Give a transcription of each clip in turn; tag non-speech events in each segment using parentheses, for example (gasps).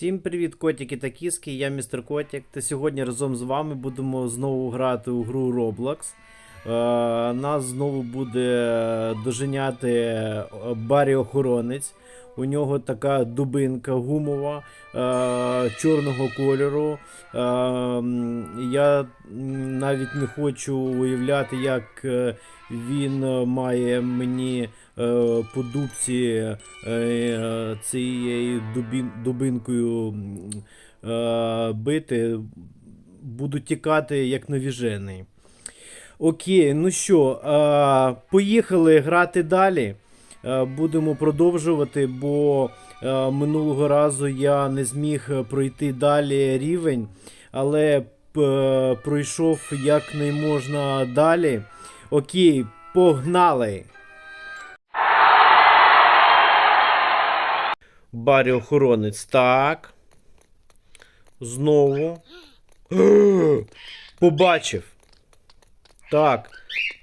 Всім привіт, котики та кіски, я містер Котик. Та сьогодні разом з вами будемо знову грати у гру Roblox. Е, нас знову буде доженяти е, Барі Охоронець. У нього така дубинка гумова е, чорного кольору. Е, я навіть не хочу уявляти, як е, він е, має мені е, по дубці е, цією дубін, дубинкою бити. Буду тікати як навіжений. Окей, ну що, поїхали грати далі. Будемо продовжувати, бо минулого разу я не зміг пройти далі рівень, але пройшов як не можна далі. Окей, погнали! Барі охоронець. Так. Знову. (gasps) Побачив. Так.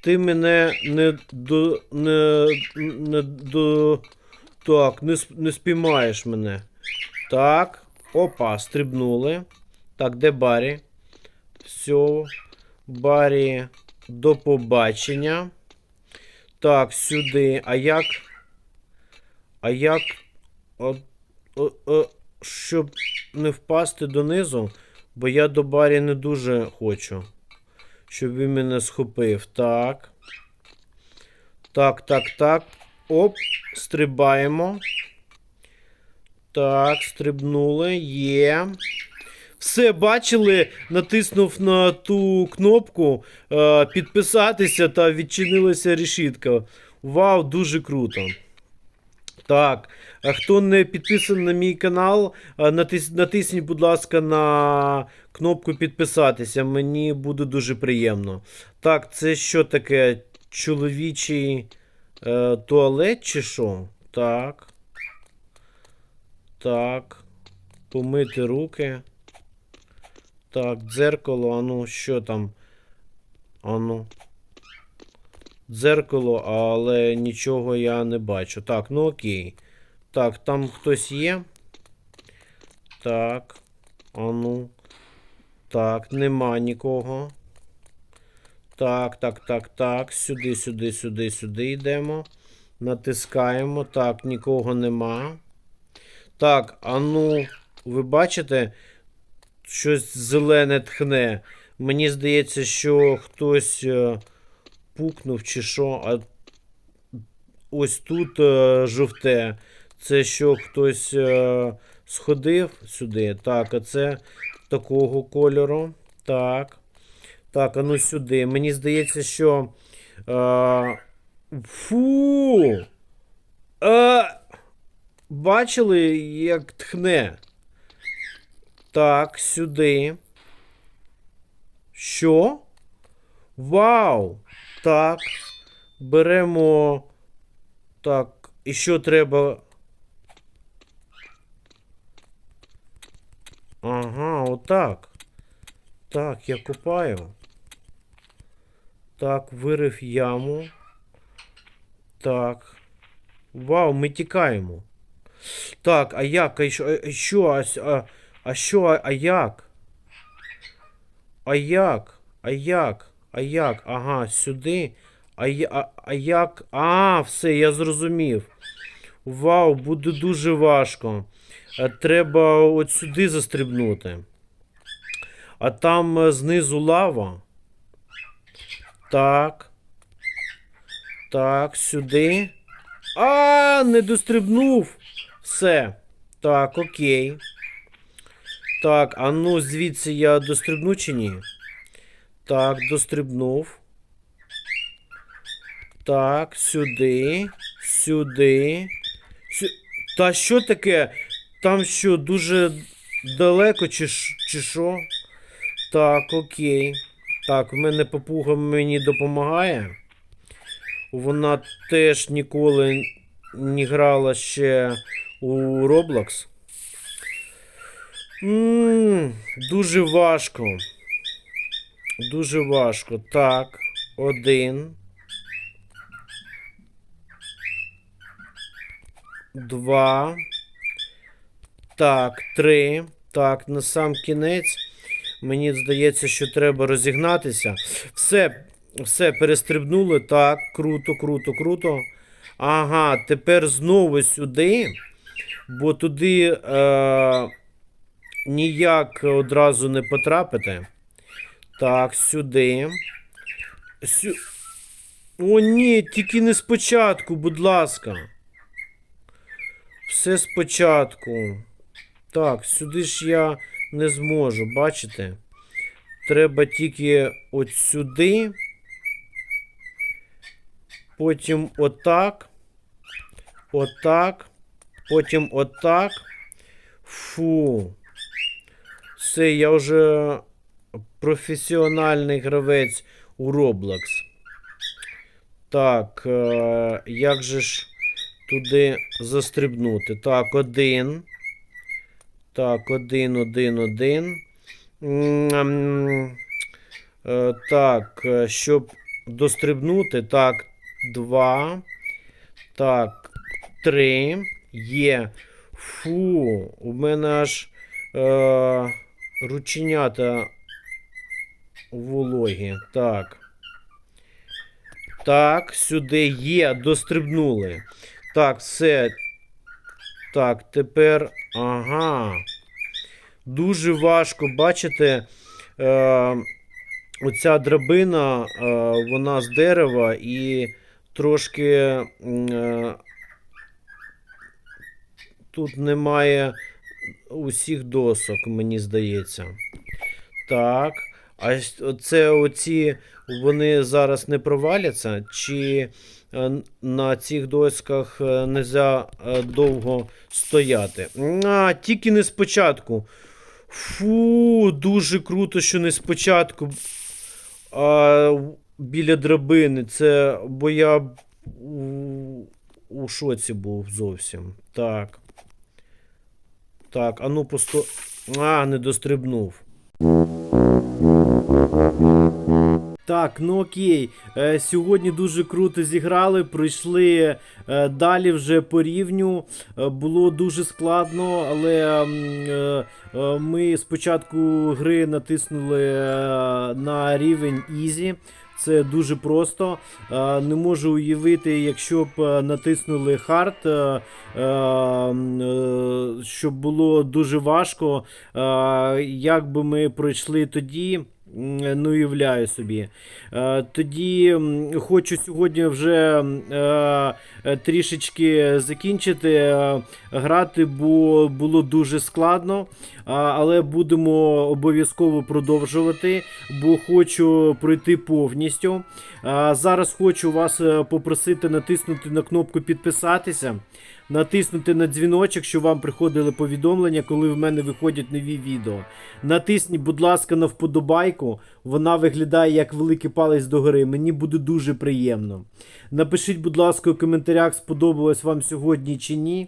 Ти мене не до. не. не до. Так, не, не спіймаєш мене. Так. Опа, стрибнули. Так, де Барі? Все. Барі, до побачення. Так, сюди. А як? А як? От, о, о, щоб не впасти донизу, бо я до Барі не дуже хочу. Щоб він мене схопив. Так. Так, так, так. Оп, стрибаємо. Так, стрибнули. Є. Все, бачили, натиснув на ту кнопку е, підписатися та відчинилася решітка. Вау, дуже круто. Так, а хто не підписаний на мій канал, натис, натисніть, будь ласка, на кнопку підписатися. Мені буде дуже приємно. Так, це що таке? Чоловічий е, туалет чи що? Так. Так. Помити руки. Так, дзеркало, а ну, що там? А ну. Дзеркало, але нічого я не бачу. Так, ну окей. Так, там хтось є. Так. А ну. Так, нема нікого. Так, так, так, так. Сюди, сюди, сюди, сюди йдемо. Натискаємо. Так, нікого нема. Так, а ну, ви бачите, щось зелене тхне. Мені здається, що хтось. е, пукнув чи що, а ось тут е, жовте. Це що хтось е, сходив сюди. Так, а це такого кольору. Так. Так, а ну сюди. Мені здається, що. Е, фу! Е, бачили, як тхне? Так, сюди. Що? Вау! Так. Беремо. Так. І що треба. Ага, отак. Так, я копаю. Так, вирив яму. Так. Вау, ми тікаємо. Так, а як? А що? А? А, а, що? А, як? А як? А як? А як? Ага, сюди. А, а, а як? А, все, я зрозумів. Вау, буде дуже важко. Е, Треба от сюди застрибнути. А там е, знизу лава. Так. Так, сюди. А, не дострибнув. Все. Так, окей. Так, а ну звідси я дострибну чи ні? Так, дострибнув. Так, сюди. Сюди. Сю... Та що таке? Там що, дуже далеко, чи, чи що? Так, окей. Так, в мене папуга мені допомагає. Вона теж ніколи не грала ще у Roblox. Ммм, дуже важко. Дуже важко. Так, один. Два. Так, три. Так, на сам кінець. Мені здається, що треба розігнатися. Все, все, перестрибнули. Так, круто, круто, круто. Ага, тепер знову сюди. Бо туди е, ніяк одразу не потрапити. Так, сюди. Сю... О, ні, тільки не спочатку, будь ласка. Все спочатку. Так, сюди ж я не зможу, бачите? Треба тільки от сюди. Потім отак. Отак. Потім отак. Фу. Все, я вже професіональний гравець у Roblox. Так, е, як же ж туди застрибнути? Так, один. Так, один, один, один. Е, Так, е, щоб дострибнути. Так, два. Так, три. Є. Фу, у мене аж рученята вологі. Так. Так, сюди є, дострибнули. Так, все. Так, тепер. Ага. Дуже важко, бачите, е, оця драбина, е, вона з дерева і трошки. Е, тут немає усіх досок, мені здається. Так. А це оці вони зараз не проваляться, чи е, на цих досках е, нельзя е, довго стояти? А, тільки не спочатку. Фу, дуже круто, що не спочатку. А, біля драбини. Це бо я у, у шоці був зовсім. Так. Так, а ну посто. А, не дострибнув. Так, ну окей. Е, сьогодні дуже круто зіграли, пройшли е, далі вже по рівню. Е, було дуже складно, але е, е, ми спочатку гри натиснули е, на рівень Easy. Це дуже просто. Е, Не можу уявити, якщо б е, натиснули Hard, е, е, м, е, щоб було дуже важко. Як би ми пройшли тоді, не уявляю собі. Тоді хочу сьогодні вже трішечки закінчити грати, бо було дуже складно. Але будемо обов'язково продовжувати, бо хочу пройти повністю. Зараз хочу вас е, попросити натиснути на кнопку підписатися, натиснути на дзвіночок, щоб вам приходили повідомлення, коли в мене виходять нові відео. Натисніть, будь ласка, на вподобайку. Вона виглядає як великий палець догори. Мені буде дуже приємно. Напишіть, будь ласка, у коментарях, сподобалось вам сьогодні чи ні.